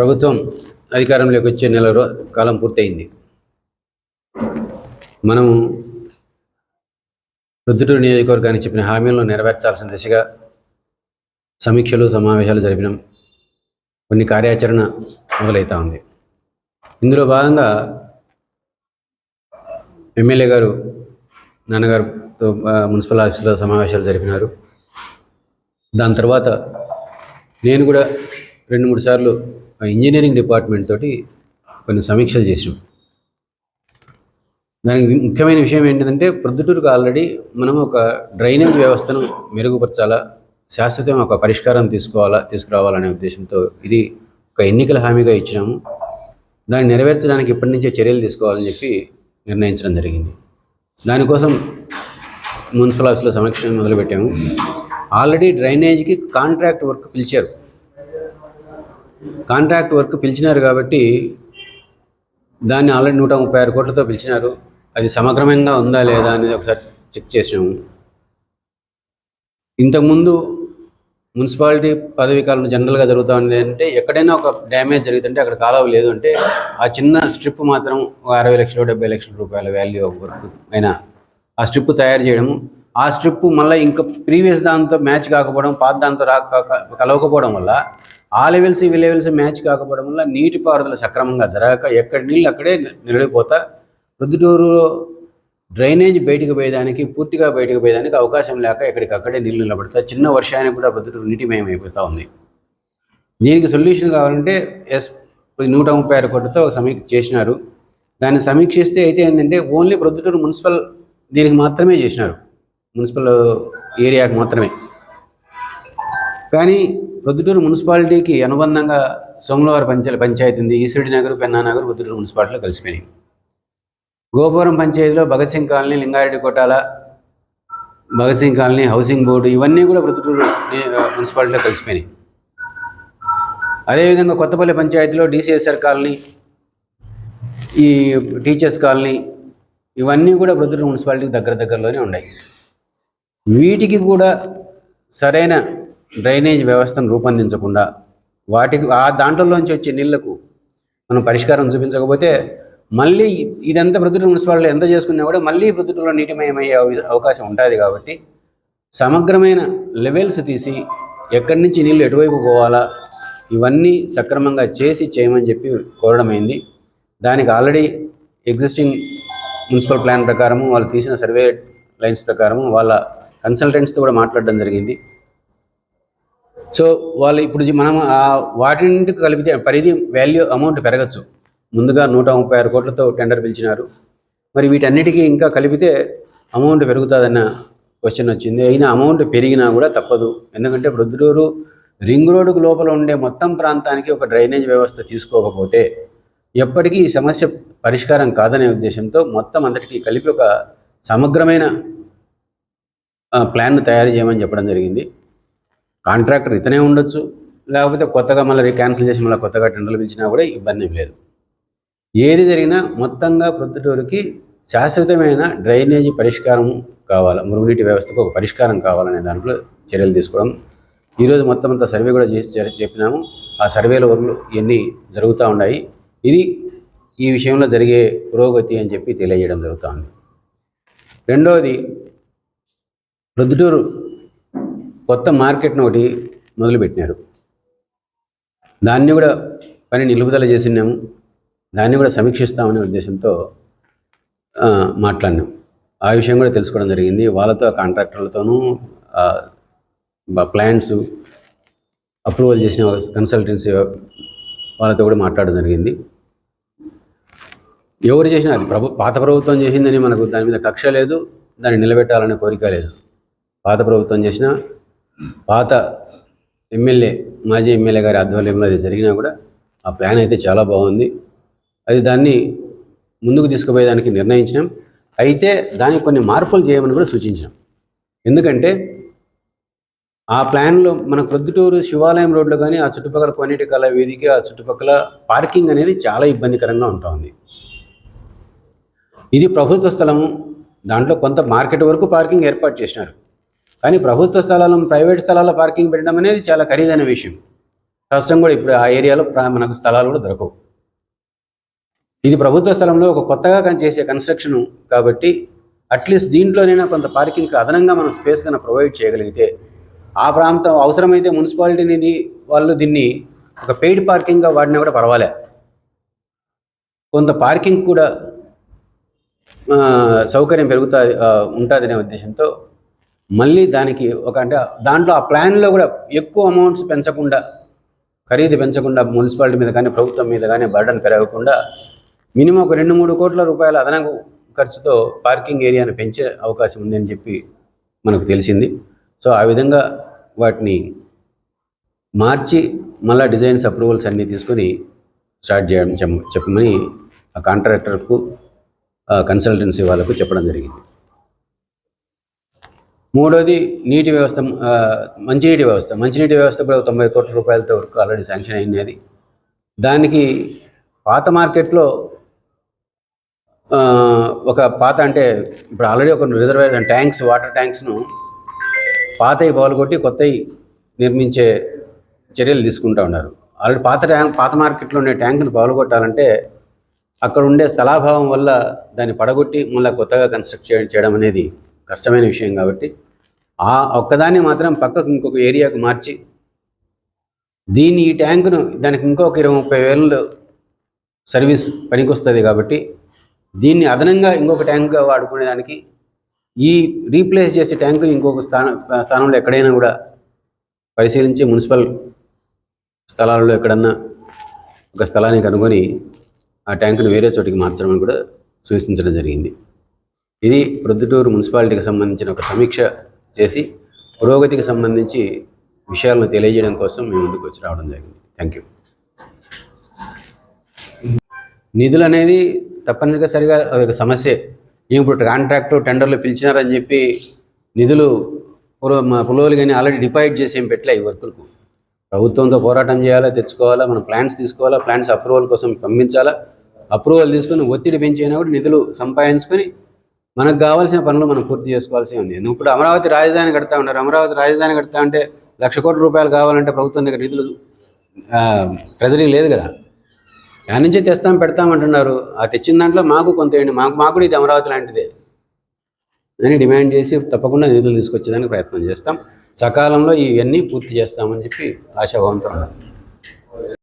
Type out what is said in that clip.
ప్రభుత్వం అధికారంలోకి వచ్చే నెల రో కాలం పూర్తయింది. మనము వృద్ధుడు నియోజకవర్గానికి చెప్పిన హామీలను నెరవేర్చాల్సిన దిశగా సమీక్షలు సమావేశాలు జరిపినాం. కొన్ని కార్యాచరణ మొదలవుతా ఉంది. ఇందులో భాగంగా ఎమ్మెల్యే గారు నాన్నగారుతో మున్సిపల్ ఆఫీసులో సమావేశాలు జరిపినారు. దాని తర్వాత నేను కూడా రెండు మూడు సార్లు ఇంజనీరింగ్ డిపార్ట్మెంట్ తోటి కొన్ని సమీక్షలు చేసాం దానికి ముఖ్యమైన విషయం ఏంటంటే ప్రొద్దుటూరుకు ఆల్రెడీ మనం ఒక డ్రైనేజ్ వ్యవస్థను మెరుగుపరచాలా శాశ్వతం ఒక పరిష్కారం తీసుకోవాలా తీసుకురావాలనే ఉద్దేశంతో ఇది ఒక ఎన్నికల హామీగా ఇచ్చినాము. దాన్ని నెరవేర్చడానికి ఇప్పటి నుంచే చర్యలు తీసుకోవాలని చెప్పి నిర్ణయించడం జరిగింది. దానికోసం మున్సిపల్ ఆఫీస్లో సమీక్ష మొదలుపెట్టాము. ఆల్రెడీ డ్రైనేజీకి కాంట్రాక్ట్ వర్క్ పిలిచారు. కాంట్రాక్ట్ వర్క్ పిలిచినారు కాబట్టి దాన్ని ఆల్రెడీ నూట ముప్పై ఆరు కోట్లతో పిలిచినారు. అది సమగ్రమంగా ఉందా లేదా అనేది ఒకసారి చెక్ చేసాము ఇంతకుముందు మున్సిపాలిటీ పదవీ కాలం జనరల్గా జరుగుతూ ఉంది అంటే ఎక్కడైనా ఒక డ్యామేజ్ జరుగుతుంటే అక్కడ కాలువ లేదు అంటే ఆ చిన్న స్ట్రిప్ మాత్రం ఒక అరవై లక్షలు డెబ్బై లక్షల రూపాయల వాల్యూ వర్క్ అయినా ఆ స్ట్రిప్ తయారు చేయడము ఆ స్ట్రిప్ మళ్ళీ ఇంకా ప్రీవియస్ దాంతో మ్యాచ్ కాకపోవడం పాత దాంతో రాక కలవకపోవడం వల్ల ఆ లెవెల్స్ ఈ లెవెల్స్ మ్యాచ్ కాకపోవడం వల్ల నీటిపారుదల సక్రమంగా జరగక ఎక్కడి నీళ్ళు అక్కడే నిలడిపోతా ప్రొద్దుటూరు డ్రైనేజ్ బయటకు పోయేదానికి పూర్తిగా బయటకు పోయేదానికి అవకాశం లేక ఎక్కడికక్కడే నీళ్ళు నిలబడతా చిన్న వర్షానికి కూడా ప్రొద్దుటూరు నీటిమయం అయిపోతూ ఉంది. దీనికి సొల్యూషన్ కావాలంటే ఎస్ నూట ముప్పై ఆరు కోట్లతో సమీక్ష చేసినారు. దాన్ని సమీక్షిస్తే అయితే ఏంటంటే ఓన్లీ ప్రొద్దుటూరు మున్సిపల్ దీనికి మాత్రమే చేసినారు. మున్సిపల్ ఏరియాకి మాత్రమే. కానీ ప్రొద్దుటూరు మున్సిపాలిటీకి అనుబంధంగా సోమలవారి పంచాయతీ పంచాయతీ ఉంది. ఈశ్వరుడి నగర్ పెన్నా నగర్ ప్రొద్దుటూరు మున్సిపాలిటీలో కలిసిపోయినాయి. గోపురం పంచాయతీలో Bhagat Singh colony Lingareddy కోటాల Bhagat Singh colony housing board ఇవన్నీ కూడా ప్రొద్దుటూరు మున్సిపాలిటీలో కలిసిపోయినాయి. అదేవిధంగా కొత్తపల్లి పంచాయతీలో డిసిఎస్ఆర్ కాలనీ ఈ టీచర్స్ కాలనీ ఇవన్నీ కూడా ప్రొద్దుటూరు మున్సిపాలిటీకి దగ్గర దగ్గరలోనే ఉన్నాయి. వీటికి కూడా సరైన డ్రైనేజ్ వ్యవస్థను రూపొందించకుండా వాటికి ఆ దాంట్లోంచి వచ్చే నీళ్ళకు మనం పరిష్కారం చూపించకపోతే మళ్ళీ ఇదంతా ప్రొద్దుటూరు మున్సిపాలిటీ ఎంత చేసుకున్నా కూడా మళ్ళీ ప్రొద్దుటూరులో నీటిమయమయ్యే అవ- అవకాశం ఉంటుంది కాబట్టి సమగ్రమైన లెవెల్స్ తీసి ఎక్కడి నుంచి నీళ్ళు ఎటువైపు పోవాలా ఇవన్నీ సక్రమంగా చేసి చేయమని చెప్పి కోరడమైంది దానికి ఆల్రెడీ ఎగ్జిస్టింగ్ మున్సిపల్ ప్లాన్ ప్రకారము వాళ్ళు తీసిన సర్వే లైన్స్ ప్రకారము వాళ్ళ కన్సల్టెంట్స్తో కూడా మాట్లాడడం జరిగింది. సో వాళ్ళు ఇప్పుడు మనం వాటిని వాటింటికి కలిపితే పరిధి వాల్యూ అమౌంట్ పెరగచ్చు. ముందుగా నూట ముప్పై ఆరు కోట్లతో టెండర్ పిలిచినారు. మరి వీటన్నిటికీ ఇంకా కలిపితే అమౌంట్ పెరుగుతుందన్న క్వశ్చన్ వచ్చింది. అయినా అమౌంట్ పెరిగినా కూడా తప్పదు. ఎందుకంటే ప్రొద్దుటూరు రింగ్ రోడ్డుకు లోపల ఉండే మొత్తం ప్రాంతానికి ఒక డ్రైనేజ్ వ్యవస్థ తీసుకోకపోతే ఎప్పటికీ ఈ సమస్య పరిష్కారం కాదనే ఉద్దేశంతో మొత్తం అందరికీ కలిపి ఒక సమగ్రమైన ప్లాన్ను తయారు చేయమని చెప్పడం జరిగింది. కాంట్రాక్టర్ ఇతనే ఉండొచ్చు. లేకపోతే కొత్తగా మళ్ళీ క్యాన్సిల్ చేసి మళ్ళీ కొత్తగా టెండర్లు పిలిచినా కూడా ఇబ్బంది లేదు. ఏది జరిగినా మొత్తంగా ప్రొద్దుటూరుకి శాశ్వతమైన డ్రైనేజీ పరిష్కారం కావాలి మురుగునీటి వ్యవస్థకు ఒక పరిష్కారం కావాలనే దాంట్లో చర్యలు తీసుకోవడం. ఈరోజు మొత్తం అంతా సర్వే కూడా చేసి చెప్పినాము. ఆ సర్వేల వర్క్లు ఇవన్నీ జరుగుతూ ఉన్నాయి. ఇది ఈ విషయంలో జరిగే పురోగతి అని చెప్పి తెలియజేయడం జరుగుతూ ఉంది. రెండవది ప్రొద్దుటూరు కొత్త మార్కెట్ను ఒకటి మొదలుపెట్టినారు. దాన్ని కూడా పని నిలుపుదల చేసినాము. దాన్ని కూడా సమీక్షిస్తామనే ఉద్దేశంతో మాట్లాడినాం. ఆ విషయం కూడా తెలుసుకోవడం జరిగింది. వాళ్ళతో కాంట్రాక్టర్లతోనూ ప్లాన్స్ అప్రూవల్ చేసిన కన్సల్టెన్సీ వాళ్ళతో కూడా మాట్లాడడం జరిగింది. ఎవరు చేసినా అది ప్రభు పాత ప్రభుత్వం చేసిందని మనకు దాని మీద కక్ష లేదు. దాన్ని నిలబెట్టాలనే కోరిక లేదు. పాత ప్రభుత్వం చేసిన పాత ఎమ్మెల్యే మాజీ ఎమ్మెల్యే గారి ఆధ్వర్యంలో అది జరిగినా కూడా ఆ ప్లాన్ అయితే చాలా బాగుంది. అది దాన్ని ముందుకు తీసుకుపోయేదానికి నిర్ణయించినాం. అయితే దానికి కొన్ని మార్పులు చేయమని కూడా సూచించినాం. ఎందుకంటే ఆ ప్లాన్లో మన ప్రొద్దుటూరు శివాలయం రోడ్లో కానీ ఆ చుట్టుపక్కల కొన్నిటి కళ వీధికి ఆ చుట్టుపక్కల పార్కింగ్ అనేది చాలా ఇబ్బందికరంగా ఉంటుంది. ఇది ప్రభుత్వ స్థలము దాంట్లో కొంత మార్కెట్ వరకు పార్కింగ్ ఏర్పాటు చేసినారు. కానీ ప్రభుత్వ స్థలాలను ప్రైవేట్ స్థలాల్లో పార్కింగ్ పెట్టడం అనేది చాలా ఖరీదైన విషయం. కష్టం కూడా ఇప్పుడు ఆ ఏరియాలో ప్రా- మనకు స్థలాలు కూడా దొరకవు. ఇది ప్రభుత్వ స్థలంలో ఒక కొత్తగా చేసే కన్స్ట్రక్షన్ కాబట్టి అట్లీస్ట్ దీంట్లోనైనా కొంత పార్కింగ్కి అదనంగా మనం స్పేస్ కన్నా ప్రొవైడ్ చేయగలిగితే ఆ ప్రాంతం అవసరమైతే మున్సిపాలిటీ అనేది వాళ్ళు దీన్ని ఒక పెయిడ్ పార్కింగ్గా వాడినా కూడా పర్వాలే. కొంత పార్కింగ్ కూడా సౌకర్యం పెరుగుతా ఉంటుందనే ఉద్దేశంతో మళ్ళీ దానికి ఒక అంటే దాంట్లో ఆ ప్లాన్లో కూడా ఎక్కువ అమౌంట్స్ పెంచకుండా ఖరీదు పెంచకుండా మున్సిపాలిటీ మీద కానీ ప్రభుత్వం మీద కానీ బర్డన్ పెరగకుండా మినిమం ఒక రెండు మూడు కోట్ల రూపాయల అదనపు ఖర్చుతో పార్కింగ్ ఏరియాను పెంచే అవకాశం ఉందని చెప్పి మనకు తెలిసింది. సో ఆ విధంగా వాటిని మార్చి మళ్ళా డిజైన్స్ అప్రూవల్స్ అన్నీ తీసుకొని స్టార్ట్ చేయడం చెప్- చెప్పమని ఆ కాంట్రాక్టర్కు ఆ కన్సల్టెన్సీ వాళ్ళకు చెప్పడం జరిగింది. మూడోది నీటి వ్యవస్థ మంచినీటి వ్యవస్థ. మంచినీటి వ్యవస్థ కూడా తొంభై కోట్ల రూపాయలతో వరకు ఆల్రెడీ శాంక్షన్ అయినది దానికి పాత మార్కెట్లో ఒక పాత అంటే ఇప్పుడు ఆల్రెడీ ఒక రిజర్వేర్ ట్యాంక్స్ వాటర్ ట్యాంక్స్ను పాతవి పగలగొట్టి కొత్తవి నిర్మించే చర్యలు తీసుకుంటా ఉన్నారు. ఆల్రెడీ పాత ట్యాంక్ పాత మార్కెట్లో ఉండే ట్యాంకును పగలగొట్టాలంటే అక్కడ ఉండే స్థలాభావం వల్ల దాన్ని పడగొట్టి మళ్ళీ కొత్తగా కన్స్ట్రక్ట్ చేయడం చేయడం అనేది కష్టమైన విషయం కాబట్టి ఆ ఒక్కదాన్ని మాత్రం పక్కకు ఇంకొక ఏరియాకు మార్చి దీన్ని ఈ ట్యాంకును దానికి ఇంకొక ఇరవై ముప్పై వేలు సర్వీస్ పనికొస్తుంది కాబట్టి దీన్ని అదనంగా ఇంకొక ట్యాంక్గా వాడుకునేదానికి ఈ రీప్లేస్ చేసే ట్యాంకు ఇంకొక స్థానం స్థానంలో ఎక్కడైనా కూడా పరిశీలించి మున్సిపల్ స్థలాలలో ఎక్కడన్నా ఒక స్థలాన్ని కనుగొని ఆ ట్యాంకును వేరే చోటికి మార్చడం అని కూడా సూచించడం జరిగింది. ఇది ప్రొద్దుటూరు మున్సిపాలిటీకి సంబంధించిన ఒక సమీక్ష చేసి పురోగతికి సంబంధించి విషయాలను తెలియజేయడం కోసం మేము ముందుకు వచ్చి రావడం జరిగింది. థ్యాంక్ యూ నిధులు అనేది తప్పనిసరిగా సరిగా ఒక సమస్యే. ఇప్పుడు కాంట్రాక్టు టెండర్లు పిలిచినారని చెప్పి నిధులు పురో మా పులోలు కానీ ఆల్రెడీ డిపాజిట్ చేసి ఏం పెట్టలే ఈ వర్కులకు. ప్రభుత్వంతో పోరాటం చేయాలా తెచ్చుకోవాలా మనం ప్లాన్స్ తీసుకోవాలా ప్లాన్స్ అప్రూవల్ కోసం పంపించాలా అప్రూవల్ తీసుకొని ఒత్తిడి పెంచైనా కూడా నిధులు సంపాదించుకొని మనకు కావాల్సిన పనులు మనం పూర్తి చేసుకోవాల్సి ఉంది. ఎందుకు ఇప్పుడు అమరావతి రాజధాని కడతా ఉన్నారు. అమరావతి రాజధాని కడతా అంటే లక్ష కోట్ల రూపాయలు కావాలంటే ప్రభుత్వం దగ్గర నిధులు ట్రెజరీ లేదు కదా. దాని నుంచి తెస్తాం పెడతాం అంటున్నారు. ఆ తెచ్చిన దాంట్లో మాకు కొంత ఏంటి మాకు మాకు కూడా ఇది అమరావతి లాంటిదే. అని డిమాండ్ చేసి తప్పకుండా నిధులు తీసుకొచ్చేదానికి ప్రయత్నం చేస్తాం. సకాలంలో ఇవన్నీ పూర్తి చేస్తామని చెప్పి ఆశాభావంతో ఉన్నాం